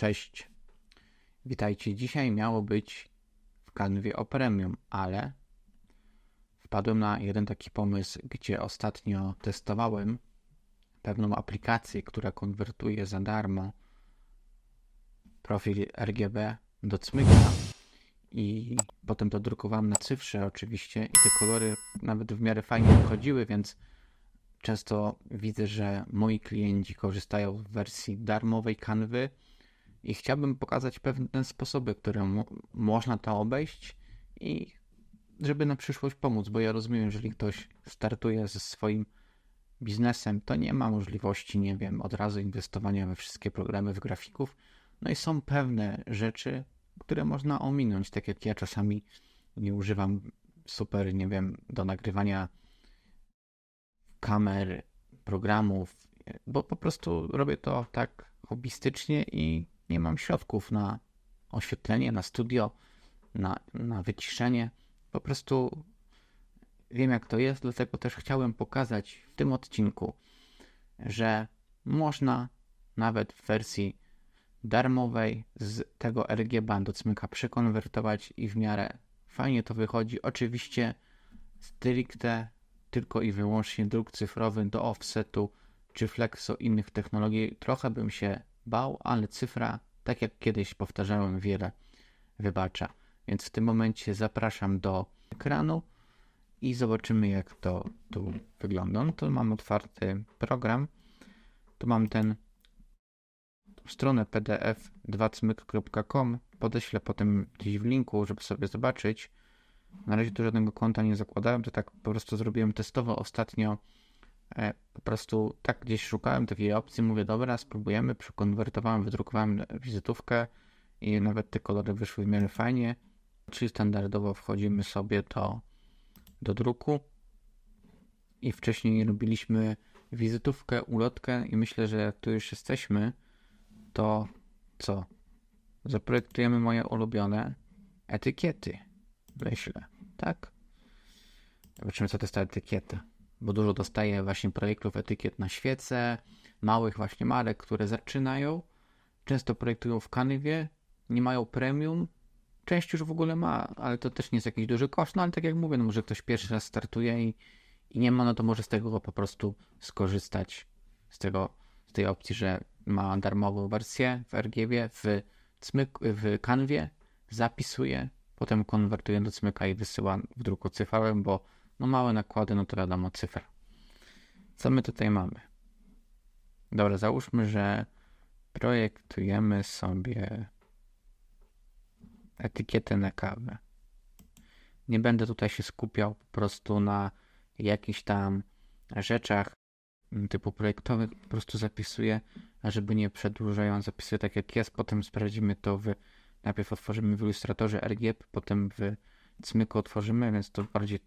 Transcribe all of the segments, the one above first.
Cześć. Witajcie. Dzisiaj miało być w kanwie o premium, ale wpadłem na jeden taki pomysł, gdzie ostatnio testowałem pewną aplikację, która konwertuje za darmo profil RGB do cmyka i potem to drukowałem na cyfrze oczywiście i te kolory nawet w miarę fajnie wychodziły, więc często widzę, że moi klienci korzystają w wersji darmowej kanwy i chciałbym pokazać pewne sposoby, które mo można to obejść i żeby na przyszłość pomóc, bo ja rozumiem, jeżeli ktoś startuje ze swoim biznesem, to nie ma możliwości, nie wiem, od razu inwestowania we wszystkie programy w grafików. No i są pewne rzeczy, które można ominąć, tak jak ja czasami nie używam super, nie wiem, do nagrywania kamer, programów, bo po prostu robię to tak hobbystycznie i nie mam środków na oświetlenie, na studio, na, na wyciszenie. Po prostu wiem, jak to jest, dlatego też chciałem pokazać w tym odcinku, że można nawet w wersji darmowej z tego RGB do cmyka przekonwertować i w miarę fajnie to wychodzi. Oczywiście stricte tylko i wyłącznie druk cyfrowy do offsetu czy flexo innych technologii. Trochę bym się bał, ale cyfra, tak jak kiedyś powtarzałem wiele, wybacza. Więc w tym momencie zapraszam do ekranu i zobaczymy jak to tu wygląda. No to mam otwarty program. Tu mam ten stronę pdf 2cmyk.com. Podeślę potem gdzieś w linku, żeby sobie zobaczyć. Na razie tu żadnego konta nie zakładałem, to tak po prostu zrobiłem testowo ostatnio. E, po prostu tak gdzieś szukałem takiej opcji, mówię dobra, spróbujemy, przekonwertowałem, wydrukowałem wizytówkę i nawet te kolory wyszły w miarę fajnie. Czyli standardowo wchodzimy sobie do, do druku i wcześniej robiliśmy wizytówkę, ulotkę i myślę, że jak tu już jesteśmy, to co? Zaprojektujemy moje ulubione etykiety. Wyślę, tak? Zobaczymy, co to jest ta etykieta. Bo dużo dostaję właśnie projektów etykiet na świece, małych właśnie marek, które zaczynają. Często projektują w Canwie, nie mają premium. Część już w ogóle ma, ale to też nie jest jakiś duży koszt. No ale tak jak mówię, no może ktoś pierwszy raz startuje i, i nie ma, no to może z tego po prostu skorzystać. Z tego, z tej opcji, że ma darmową wersję w RGB, w, cmyk, w Canwie, zapisuje, potem konwertuje do cmyka i wysyła w druku cyfrowym, bo no małe nakłady, no to wiadomo, cyfra. Co my tutaj mamy? Dobra, załóżmy, że projektujemy sobie etykietę na kawę. Nie będę tutaj się skupiał po prostu na jakichś tam rzeczach typu projektowych, po prostu zapisuję, a żeby nie przedłużając, zapisuję tak jak jest, potem sprawdzimy to w Najpierw otworzymy w ilustratorze RGB, potem w Cmyku otworzymy, więc to bardziej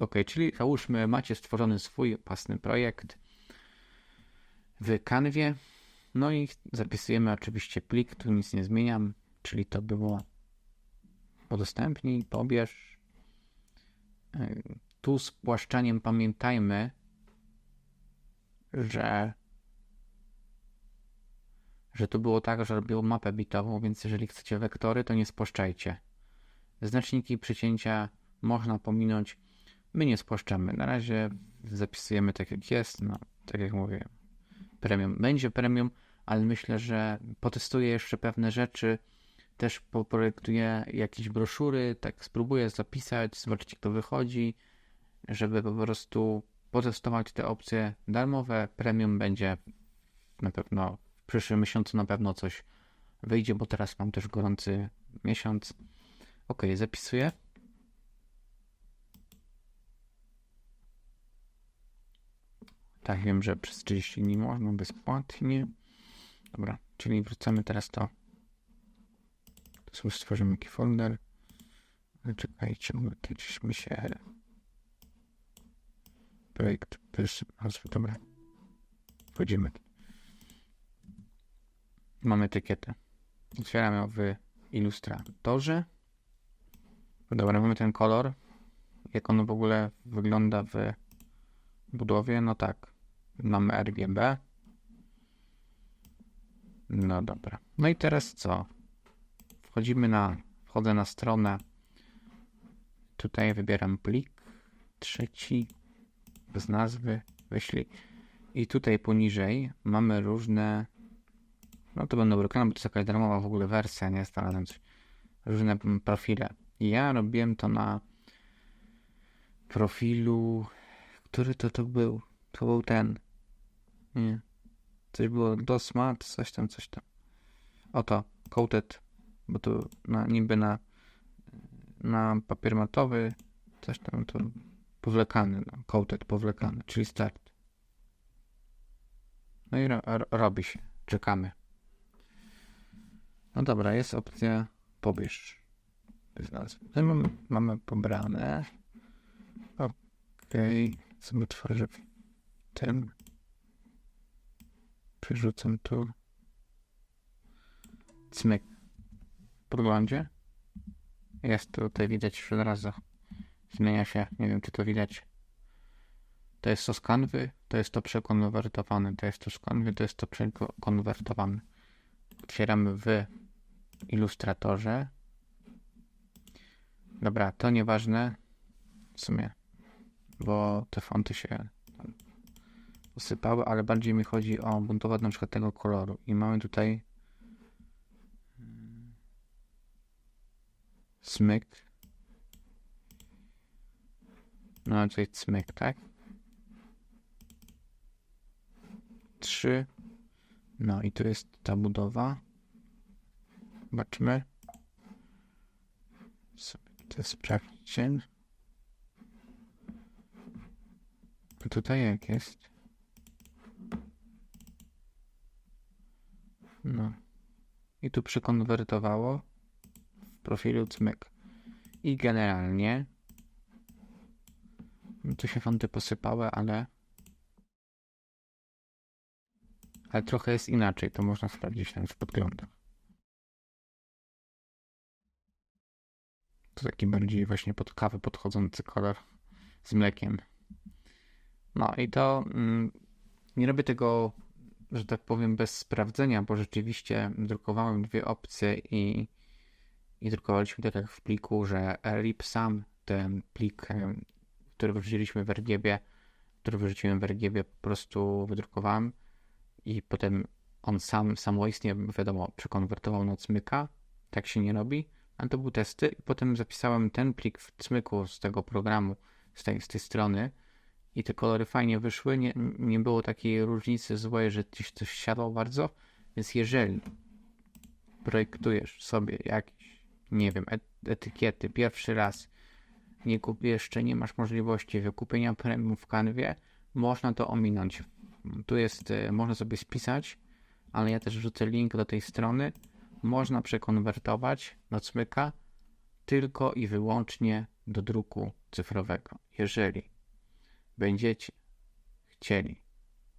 ok, czyli załóżmy, macie stworzony swój własny projekt w Canwie, no i zapisujemy oczywiście plik, tu nic nie zmieniam, czyli to było udostępnij, pobierz. E, tu z płaszczaniem pamiętajmy, że że tu było tak, że robiło mapę bitową, więc jeżeli chcecie wektory, to nie spłaszczajcie. Znaczniki przycięcia można pominąć. My nie spłaszczamy. Na razie zapisujemy tak jak jest. No, tak jak mówię, premium. Będzie premium, ale myślę, że potestuję jeszcze pewne rzeczy. Też poprojektuję jakieś broszury, tak spróbuję zapisać, zobaczyć jak to wychodzi, żeby po prostu potestować te opcje darmowe. Premium będzie na pewno przyszłym miesiącu na pewno coś wyjdzie, bo teraz mam też gorący miesiąc. Ok, zapisuję. Tak, wiem, że przez 30 dni można bezpłatnie. Dobra, czyli wrzucamy teraz to. To sobie stworzymy taki folder. Czekajcie, uleczyliśmy się. Projekt bez nazwy, dobra. Wchodzimy. Mamy etykietę. Otwieram ją w ilustratorze. Dobra, mamy ten kolor. Jak on w ogóle wygląda w budowie? No tak. Mamy RGB. No dobra. No i teraz co? Wchodzimy na, wchodzę na stronę. Tutaj wybieram plik. Trzeci. Bez nazwy. Wyślij. I tutaj poniżej mamy różne. No to będą reklamy, bo to jest jakaś darmowa w ogóle wersja, nie? Znalazłem coś. Różne profile. Ja robiłem to na profilu. Który to to był? To był ten. Nie. Coś było dosmat, coś tam, coś tam. Oto, coated, bo to na, niby na, na papier matowy, coś tam to powlekany, no, coated, powlekany, czyli start. No i ro, ro, robi się, czekamy. No dobra, jest opcja pobierz. Bez nazwy. Mamy, mamy pobrane. Okej, sobie otworzę ten. Przerzucam tu. Cmyk. Podglądzie. Jest tutaj widać od razu. Zmienia się. Nie wiem, czy to widać. To jest to z kanwy, to jest to przekonwertowane. To jest to z kanwy, to jest to przekonwertowane. Otwieramy w ilustratorze. Dobra, to nieważne. W sumie. Bo te fonty się posypały, ale bardziej mi chodzi o buntować na przykład tego koloru. I mamy tutaj mm, smyk. No tutaj smyk, tak? Trzy. No i tu jest ta budowa. Zobaczmy. Sobie to sprawdźcie. Tutaj jak jest? No. I tu przekonwertowało w profilu cmyk. I generalnie no tu się fonty posypały, ale ale trochę jest inaczej. To można sprawdzić tam w podglądach. To taki bardziej właśnie pod kawę podchodzący kolor z mlekiem. No i to mm, nie robię tego że tak powiem, bez sprawdzenia, bo rzeczywiście drukowałem dwie opcje i, i drukowaliśmy tak w pliku, że RIP-SAM, ten plik, e, który wrzuciliśmy w RGB, który wrzuciłem w RGB, po prostu wydrukowałem i potem on sam samoistnie, wiadomo, przekonwertował na cmyka. Tak się nie robi, ale to były testy i potem zapisałem ten plik w cmyku z tego programu, z tej, z tej strony i te kolory fajnie wyszły. Nie, nie było takiej różnicy złej, że gdzieś coś siadło bardzo. Więc jeżeli projektujesz sobie jakieś, nie wiem, etykiety pierwszy raz, nie kup, jeszcze nie masz możliwości wykupienia premium w kanwie, można to ominąć. Tu jest, e, można sobie spisać, ale ja też wrzucę link do tej strony. Można przekonwertować do cmyka tylko i wyłącznie do druku cyfrowego. Jeżeli będziecie chcieli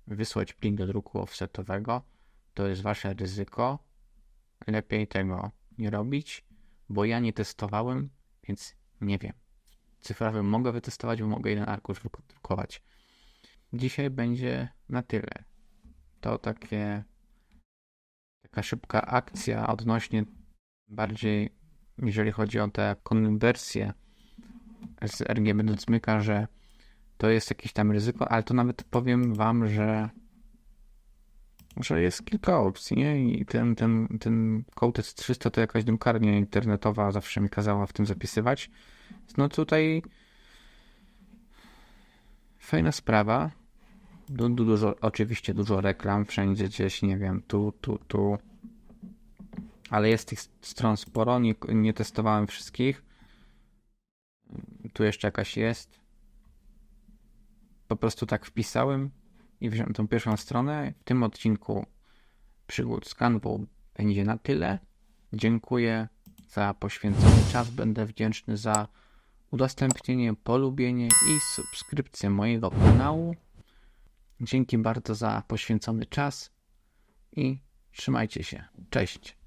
wysłać plik do druku offsetowego, to jest wasze ryzyko. Lepiej tego nie robić, bo ja nie testowałem, więc nie wiem. Cyfrowym mogę wytestować, bo mogę jeden arkusz wydrukować. Dzisiaj będzie na tyle. To takie taka szybka akcja odnośnie bardziej, jeżeli chodzi o tę konwersję z RGB do że to jest jakieś tam ryzyko, ale to nawet powiem wam, że że jest kilka opcji, nie? I ten, ten, ten Coated 300 to jakaś drukarnia internetowa zawsze mi kazała w tym zapisywać. No tutaj fajna sprawa. Du, du, dużo, oczywiście dużo reklam, wszędzie gdzieś, nie wiem, tu, tu, tu. Ale jest tych stron sporo, nie, nie testowałem wszystkich. Tu jeszcze jakaś jest po prostu tak wpisałem i wziąłem tą pierwszą stronę. W tym odcinku przygód z będzie na tyle. Dziękuję za poświęcony czas. Będę wdzięczny za udostępnienie, polubienie i subskrypcję mojego kanału. Dzięki bardzo za poświęcony czas i trzymajcie się. Cześć.